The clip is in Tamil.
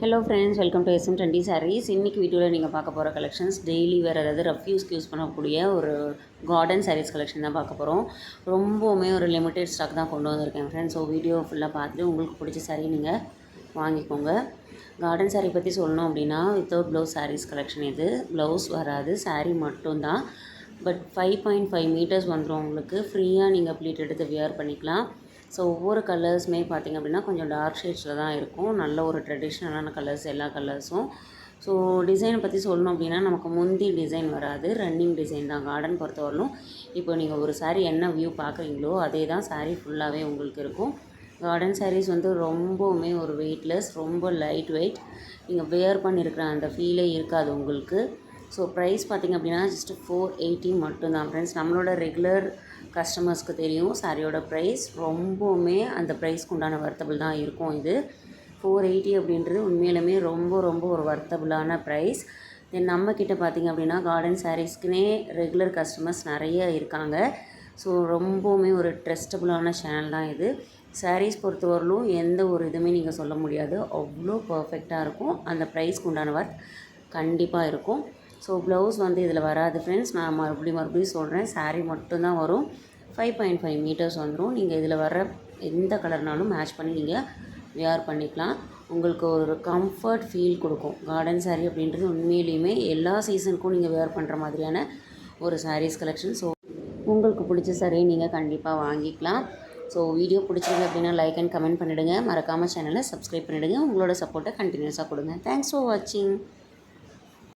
Hello friends welcome to SM twenty saris இன்றைக்கி வீடியோவில் நீங்கள் பார்க்க போகிற கலெக்ஷன்ஸ் டெய்லி வேறு அதாவது ரஃப்யூஸ்க்கு யூஸ் பண்ணக்கூடிய ஒரு கார்டன் சாரீஸ் கலெக்ஷன் தான் பார்க்க போகிறோம் ரொம்பவுமே ஒரு லிமிட்டெட் ஸ்டாக் தான் கொண்டு வந்திருக்கேன் ஃப்ரெண்ட்ஸ் ஸோ வீடியோ ஃபுல்லாக பார்த்துட்டு உங்களுக்கு பிடிச்ச சாரீ நீங்கள் வாங்கிக்கோங்க. கார்டன் சாரீ பற்றி சொல்லணும் அப்படின்னா வித்தவுட் ப்ளவுஸ் சாரீஸ் கலெக்ஷன் இது. ப்ளவுஸ் வராது சாரீ மட்டும்தான். But five point five metres வந்துடும் உங்களுக்கு. ஃப்ரீயாக நீங்கள் ப்ளீட் எடுத்து வியர் பண்ணிக்கலாம். ஸோ ஒவ்வொரு கலர்ஸுமே பார்த்திங்க அப்படின்னா கொஞ்சம் டார்க் ஷேட்ஸில் தான் இருக்கும். நல்ல ஒரு ட்ரெடிஷ்னலான கலர்ஸ் எல்லா கலர்ஸும் ஸோ டிசைனை பற்றி சொல்லணும் அப்படின்னா நமக்கு முந்தி டிசைன் வராது. ரன்னிங் டிசைன் தான் கார்டன் பொறுத்தவரையிலும். இப்போ நீங்கள் ஒரு saree என்ன வியூ பார்க்குறீங்களோ அதே தான் சாரீ ஃபுல்லாகவே உங்களுக்கு இருக்கும். கார்டன் சாரீஸ் வந்து ரொம்பவுமே ஒரு வெயிட்லெஸ் ரொம்ப லைட் வெயிட் நீங்கள் வேர் பண்ணியிருக்கிற அந்த ஃபீலே இருக்காது உங்களுக்கு. ஸோ ப்ரைஸ் பார்த்திங்க அப்படின்னா ஜஸ்ட் ஃபோர் எயிட்டி மட்டும்தான். ஃப்ரெண்ட்ஸ் நம்மளோட ரெகுலர் கஸ்டமர்ஸ்க்கு தெரியும். சாரியோட ப்ரைஸ் ரொம்பவுமே அந்த ப்ரைஸ்க்கு உண்டான வர்த்தபிள் தான் இருக்கும் இது. ஃபோர் எயிட்டி அப்படின்றது உண்மையிலுமே ரொம்ப ரொம்ப ஒரு வர்த்தபிளான ப்ரைஸ் தென் நம்மக்கிட்ட பார்த்திங்க அப்படின்னா கார்டன் சாரீஸ்க்குனே ரெகுலர் கஸ்டமர்ஸ் நிறைய இருக்காங்க. ஸோ ரொம்பவுமே ஒரு ட்ரஸ்டபுளான சேனல் தான் இது. சாரீஸ் பொறுத்தவரையிலும் எந்த ஒரு இதுவுமே நீங்கள் சொல்ல முடியாது. அவ்வளோ பர்ஃபெக்டாக இருக்கும். அந்த ப்ரைஸ்க்கு உண்டான ஒர்க் கண்டிப்பாக இருக்கும். ஸோ ப்ளவுஸ் வந்து இதில் வராது ஃப்ரெண்ட்ஸ் நான் மறுபடியும் மறுபடியும் சொல்கிறேன் சாரீ மட்டும்தான் வரும். ஃபைவ் பாயிண்ட் ஃபைவ் மீட்டர்ஸ் வந்துடும் நீங்கள் இதில் வர எந்த கலர்னாலும் மேட்ச் பண்ணி நீங்கள் வியர் பண்ணிக்கலாம். உங்களுக்கு ஒரு கம்ஃபர்ட் ஃபீல் கொடுக்கும். கார்டன் சாரீ அப்படின்றது உண்மையிலையுமே எல்லா சீசனுக்கும் நீங்கள் வேர் பண்ணுற மாதிரியான ஒரு சாரீஸ் கலெக்ஷன் ஸோ உங்களுக்கு பிடிச்ச சாரியை நீங்கள் கண்டிப்பாக வாங்கிக்கலாம். ஸோ வீடியோ பிடிச்சிருக்கு அப்படின்னா லைக் அண்ட் கமெண்ட் பண்ணிவிடுங்க மறக்காமல் சேனலை சப்ஸ்கிரைப் பண்ணிவிடுங்க உங்களோட சப்போர்ட்டை கண்டினியூஸாக கொடுங்க. தேங்க்ஸ் ஃபார் வாட்சிங்